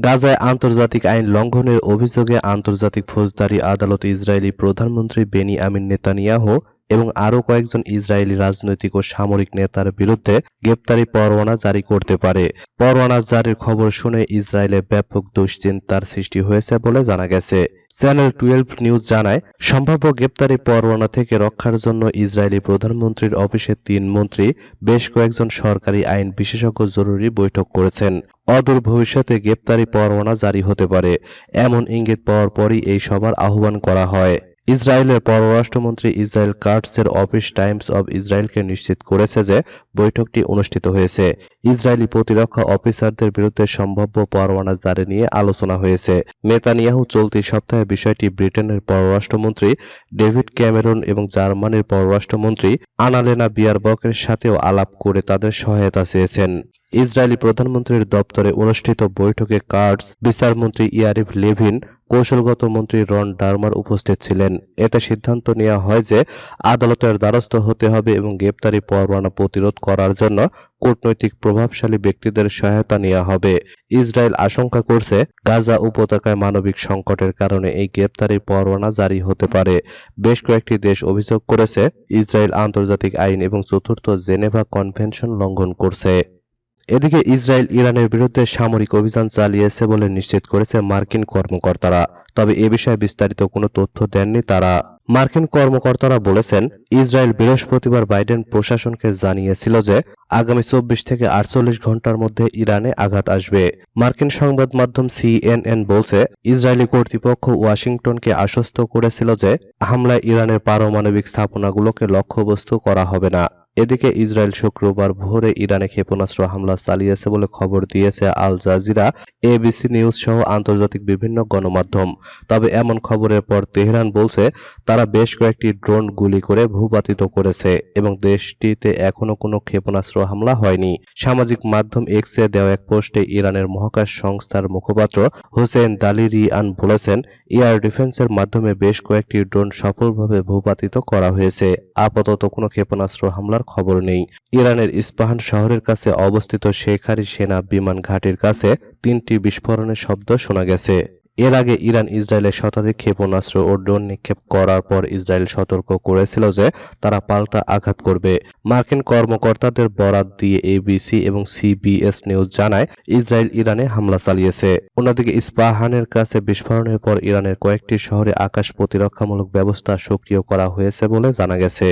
গাজায় আন্তর্জাতিক আইন লঙ্ঘনের অভিযোগে আন্তর্জাতিক ফৌজদারি আদালত ইসরায়েলি প্রধানমন্ত্রী বেনি আমিন নেতানিয়াহু এবং আরও কয়েকজন ইসরায়েলি রাজনৈতিক ও সামরিক নেতার বিরুদ্ধে গ্রেপ্তারি পরোয়ানা জারি করতে পারে। পরোয়ানা জারির খবর শুনে ইসরায়েলে ব্যাপক দুশ্চিন্তার সৃষ্টি হয়েছে বলে জানা গেছে। চ্যানেল টুয়েলভ নিউজ জানায়, সম্ভাব্য গ্রেপ্তারি পরোয়ানা থেকে রক্ষার জন্য ইসরায়েলি প্রধানমন্ত্রীর অফিসের তিন মন্ত্রী, বেশ কয়েকজন সরকারি আইন বিশেষজ্ঞ জরুরি বৈঠক করেছেন। অদূর ভবিষ্যতে গ্রেপ্তারি পরোয়ানা জারি হতে পারে। এমন ইঙ্গিত পাওয়ার পরই এই সভার আহ্বান করা হয়। ইসরায়েলের পররাষ্ট্রমন্ত্রী ইসরায়েল কার্টসের অফিস টাইমস অব ইসরায়েলকে নিশ্চিত করেছে যে বৈঠকটি অনুষ্ঠিত হয়েছে। ইসরায়েলি প্রতিরক্ষা অফিসারদের বিরুদ্ধে সম্ভাব্য পরোয়ানা জারি নিয়ে আলোচনা হয়েছে। নেতানিয়াহু চলতি সপ্তাহে বিষয়টি ব্রিটেনের পররাষ্ট্রমন্ত্রী ডেভিড ক্যামেরন এবং জার্মানির পররাষ্ট্রমন্ত্রী আনালেনা বিয়ারবকের সাথেও আলাপ করে তাদের সহায়তা চেয়েছেন। ইসরায়েলি প্রধানমন্ত্রীর দপ্তরে অনুষ্ঠিত বৈঠকে কার্ডস বিচারমন্ত্রী ইয়ারিভ লেভিন, কৌশলগত মন্ত্রী রন ডারমার উপস্থিত ছিলেন। এতে সিদ্ধান্ত নেওয়া হয় যে আদালতের দ্বারস্থ হতে হবে এবং গ্রেপ্তারি পরোয়ানা প্রতিরোধ করার জন্য কূটনৈতিক প্রভাবশালী ব্যক্তিদের সহায়তা নেওয়া হবে। ইসরায়েল আশঙ্কা করছে গাজা উপত্যকায় মানবিক সংকটের কারণে এই গ্রেপ্তারি পরোয়ানা জারি হতে পারে। বেশ কয়েকটি দেশ অভিযোগ করেছে, ইসরায়েল আন্তর্জাতিক আইন এবং চতুর্থ জেনেভা কনভেনশন লঙ্ঘন করছে। এদিকে ইসরায়েল ইরানের বিরুদ্ধে সামরিক অভিযান চালিয়েছে বলে নিশ্চিত করেছে মার্কিন কর্মকর্তারা। তবে এ বিষয়ে বিস্তারিত কোনো তথ্য দেননি তারা। মার্কিন কর্মকর্তারা বলেছেন, ইসরায়েল বৃহস্পতিবার বাইডেন প্রশাসনকে জানিয়েছিল যে আগামী চব্বিশ থেকে আটচল্লিশ ঘণ্টার মধ্যে ইরানে আঘাত আসবে। মার্কিন সংবাদ মাধ্যম সিএনএন বলছে, ইসরায়েলি কর্তৃপক্ষ ওয়াশিংটনকে আশ্বস্ত করেছিল যে হামলায় ইরানের পারমাণবিক স্থাপনাগুলোকে লক্ষ্যবস্তু করা হবে না। এদিকে ইসরায়েল শুক্রবার ভোরে ইরানে ক্ষেপণাস্ত্র হামলা চালিয়েছে বলে খবর দিয়েছে আল জাজিরা এবিসি নিউজ সহ আন্তর্জাতিক বিভিন্ন গণমাধ্যম। তবে এমন খবরের পর তেহরান বলছে, তারা বেশ কয়েকটি ড্রোন গুলি করে ভূপাতিত করেছে এবং দেশটিতে এখনও কোনো ক্ষেপণাস্ত্র হামলা হয়নি। সামাজিক মাধ্যম এক্সে দেওয়া এক পোস্টে ইরানের মহাকাশ সংস্থার মুখপাত্র হোসেন দালিরিয়ান বলেছেন, এয়ার ডিফেন্সের মাধ্যমে বেশ কয়েকটি ড্রোন সফলভাবে ভূপাতিত করা হয়েছে। আপাতত কোনো ক্ষেপণাস্ত্র হামলার খবর নেই। ইরানের ইস্পাহান শহরের কাছে অবস্থিত শেখারি সেনা বিমান ঘাঁটির কাছে তিনটি বিস্ফোরণের শব্দ শোনা গেছে। এর আগে ইরান ইসরায়েলের শতাধিক ক্ষেপণাস্ত্র ও ড্রোন নিক্ষেপ করার পর ইসরায়েল সতর্ক করেছিল যে তারা পাল্টা আঘাত করবে। মার্কিন কর্মকর্তাদের বরাত দিয়ে এবিসি এবং সিবিএস নিউজ জানায়, ইসরায়েল ইরানে হামলা চালিয়েছে। অন্যদিকে ইস্পাহানের কাছে বিস্ফোরণের পর ইরানের কয়েকটি শহরে আকাশ প্রতিরক্ষামূলক ব্যবস্থা সক্রিয় করা হয়েছে বলে জানা গেছে।